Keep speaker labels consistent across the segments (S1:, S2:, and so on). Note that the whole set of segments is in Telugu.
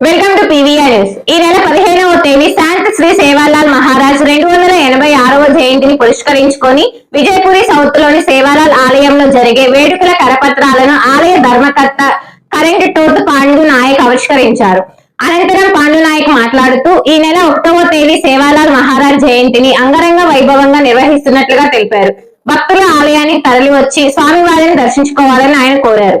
S1: వెల్కమ్ టు పీవీఆర్ న్యూస్ ఈ నెల పదిహేనవ తేదీ శాంత శ్రీ సేవాలాల్ మహారాజ్ రెండు వందల ఎనభై ఆరవ జయంతిని పురస్కరించుకొని విజయపురి సౌత్లోని సేవాలాల్ ఆలయంలో జరిగే వేడుకల కరపత్రాలను ఆలయ ధర్మకర్త కరెంట్ టోత్ పాండు నాయక్ ఆవిష్కరించారు. అనంతరం పాండు నాయక్ మాట్లాడుతూ ఈ నెల ఒకటవ తేదీ సేవాలాల్ మహారాజ్ జయంతిని అంగరంగ వైభవంగా నిర్వహిస్తున్నట్లుగా తెలిపారు. భక్తుల ఆలయానికి తరలి వచ్చి స్వామివారిని దర్శించుకోవాలని ఆయన కోరారు.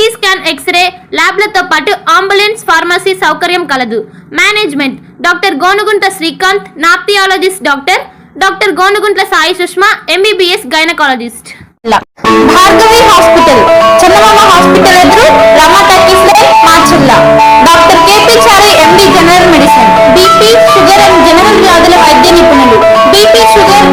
S2: CT scan x ray ల్యాబ్లతో పాటు అంబులెన్స్ ఫార్మసీ సౌకర్యం కలదు. Management doctor Gonugunta Srikanth nephrologist doctor doctor Gonuguntla Sai Sushma MBBS gynaecologist. Bhargavi hospital Chandamama hospital ఎదురు Rama talkies line Macherla. Doctor KP Chari MD general medicine BP sugar and general వ్యాధుల వైద్య నిపుణులు. BP sugar